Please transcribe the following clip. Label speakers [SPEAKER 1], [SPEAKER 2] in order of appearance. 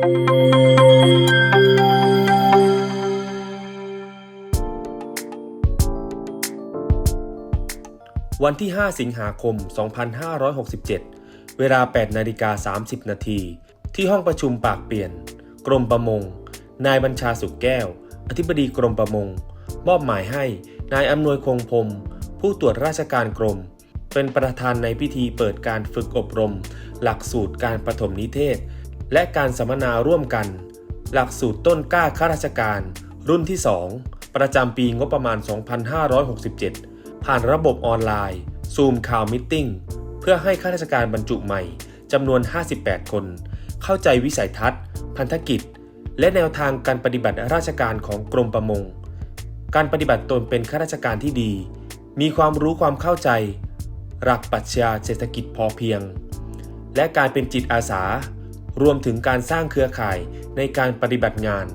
[SPEAKER 1] วันที่ 5 สิงหาคม 2567 เวลา 8 นาฬิกา 30 นาที ที่ห้องประชุมปากเปลี่ยน กรมประมง นายบัญชาสุขแก้ว อธิบดีกรมประมง มอบหมายให้ นายอำนวยคงพรมผู้ตรวจราชการกรม เป็นประธานในพิธีเปิดการฝึกอบรม หลักสูตรการประถมนิเทศ และการสัมมนาร่วมกัน หลักสูตรต้นกล้าข้าราชการ รุ่นที่ 2 ประจำปีงบประมาณ 2567 ผ่านระบบออนไลน์ Zoom Call Meeting เพื่อให้ข้าราชการบรรจุใหม่จำนวน 58 คน เข้าใจวิสัยทัศน์ พันธกิจ และแนวทางการปฏิบัติราชการของกรมประมง การปฏิบัติตนเป็นข้าราชการที่ดี มีความรู้ความเข้าใจ หลักปรัชญาเศรษฐกิจพอเพียง และการเป็นจิตอาสา รวมถึงการสร้างเครือข่ายในการปฏิบัติงาน